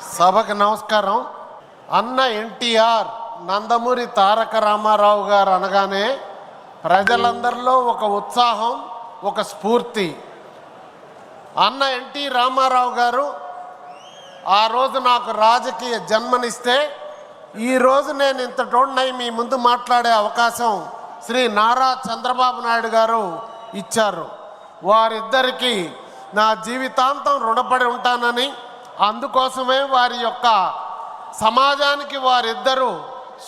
సభకు నమస్కారం. అన్న ఎన్టీఆర్ నందమూరి తారక రామారావు గారు అనగానే ప్రజలందరిలో ఒక ఉత్సాహం ఒక స్ఫూర్తి. అన్న ఎన్టీ రామారావు గారు ఆ రోజు నాకు రాజకీయ జన్మనిస్తే ఈరోజు నేను ఇంతటోడనై మీ ముందు మాట్లాడే అవకాశం శ్రీ నారా చంద్రబాబు నాయుడు గారు ఇచ్చారు. వారిద్దరికీ నా జీవితాంతం రుణపడి ఉంటానని అందుకోసమే వారి యొక్క సమాజానికి వారిద్దరూ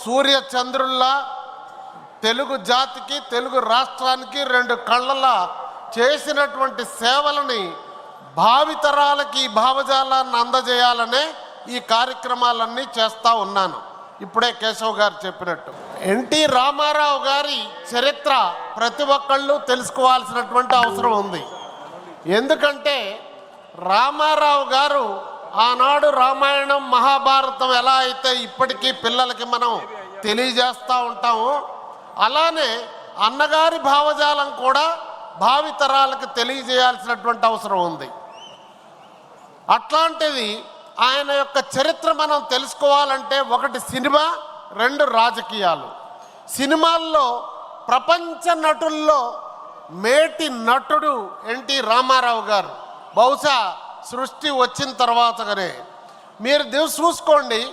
సూర్య చంద్రుల్లా తెలుగు జాతికి తెలుగు రాష్ట్రానికి రెండు కళ్ళలా చేసినటువంటి సేవలని భావితరాలకి ఈ భావజాలాన్ని అందజేయాలనే ఈ కార్యక్రమాలన్నీ చేస్తూ ఉన్నాను. ఇప్పుడే కేశవ్ గారు చెప్పినట్టు. ఎన్టీ రామారావు గారి చరిత్ర ప్రతి ఒక్కళ్ళు తెలుసుకోవాల్సినటువంటి అవసరం ఉంది. ఎందుకంటే రామారావు గారు ఆనాడు రామాయణం మహాభారతం ఎలా అయితే ఇప్పటికీ పిల్లలకి మనం తెలియజేస్తూ ఉంటామో అలానే అన్నగారి భావజాలం కూడా భావితరాలకు తెలియజేయాల్సినటువంటి అవసరం ఉంది. అట్లాంటిది ఆయన యొక్క చరిత్ర మనం తెలుసుకోవాలంటే ఒకటి సినిమా రెండు రాజకీయాలు. సినిమాల్లో ప్రపంచ నటుల్లో మేటి నటుడు ఎన్టీ రామారావు గారు. బహుశా సృష్టి వచ్చిన తర్వాతగానే. మీరు దివ్ చూసుకోండి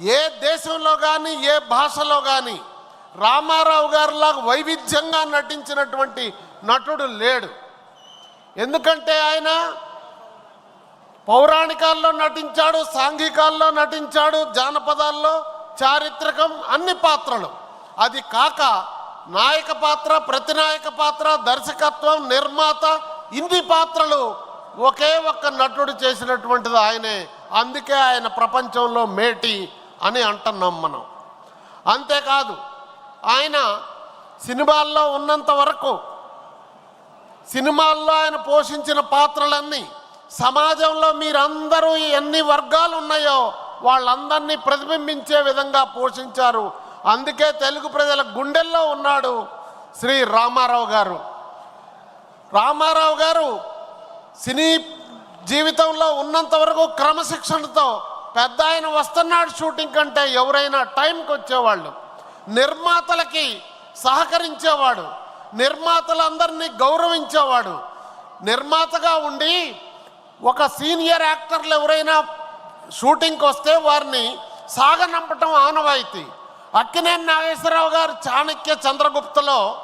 ఏ దేశంలో కానీ ఏ భాషలో కానీ రామారావు గారిలాగా వైవిధ్యంగా నటించినటువంటి నటుడు లేడు. ఎందుకంటే ఆయన పౌరాణికాల్లో నటించాడు సాంఘికాల్లో నటించాడు జానపదాల్లో చారిత్రకం అన్ని పాత్రలు. అది కాక నాయక పాత్ర ప్రతినాయక పాత్ర దర్శకత్వం నిర్మాత ఇన్ని పాత్రలు ఒకే ఒక్క నటుడు చేసినటువంటిది ఆయనే. అందుకే ఆయన ప్రపంచంలో మేటి అని అంటున్నాం మనం. అంతేకాదు ఆయన సినిమాల్లో ఉన్నంత వరకు సినిమాల్లో ఆయన పోషించిన పాత్రలన్నీ సమాజంలో మీరందరూ ఎన్ని వర్గాలు ఉన్నాయో వాళ్ళందరినీ ప్రతిబింబించే విధంగా పోషించారు. అందుకే తెలుగు ప్రజల గుండెల్లో ఉన్నాడు శ్రీ రామారావు గారు. రామారావు గారు సినీ జీవితంలో ఉన్నంత వరకు క్రమశిక్షణతో పెద్ద ఆయన వస్తున్నాడు షూటింగ్ కంటే ఎవరైనా టైంకి వచ్చేవాళ్ళు. నిర్మాతలకి సహకరించేవాడు. నిర్మాతలందరినీ గౌరవించేవాడు. నిర్మాతగా ఉండి ఒక సీనియర్ యాక్టర్లు ఎవరైనా షూటింగ్కి వస్తే వారిని సాగనంపటం ఆనవాయితీ. అక్కినేని నాగేశ్వరరావు గారు చాణక్య చంద్రగుప్తలో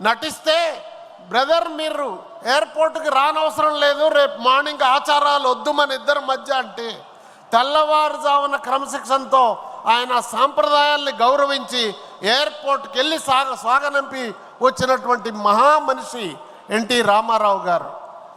నటిస్తే బ్రదర్ మీరు ఎయిర్పోర్ట్కి రానవసరం లేదు. రేపు మార్నింగ్ ఆచారాలు వద్దు మన ఇద్దరి మధ్య అంటే తెల్లవారుజామున క్రమశిక్షణతో ఆయన సాంప్రదాయాల్ని గౌరవించి ఎయిర్పోర్ట్కి వెళ్ళి సాగ స్వాగనంపి వచ్చినటువంటి మహా మనిషి ఎన్టీ రామారావు గారు.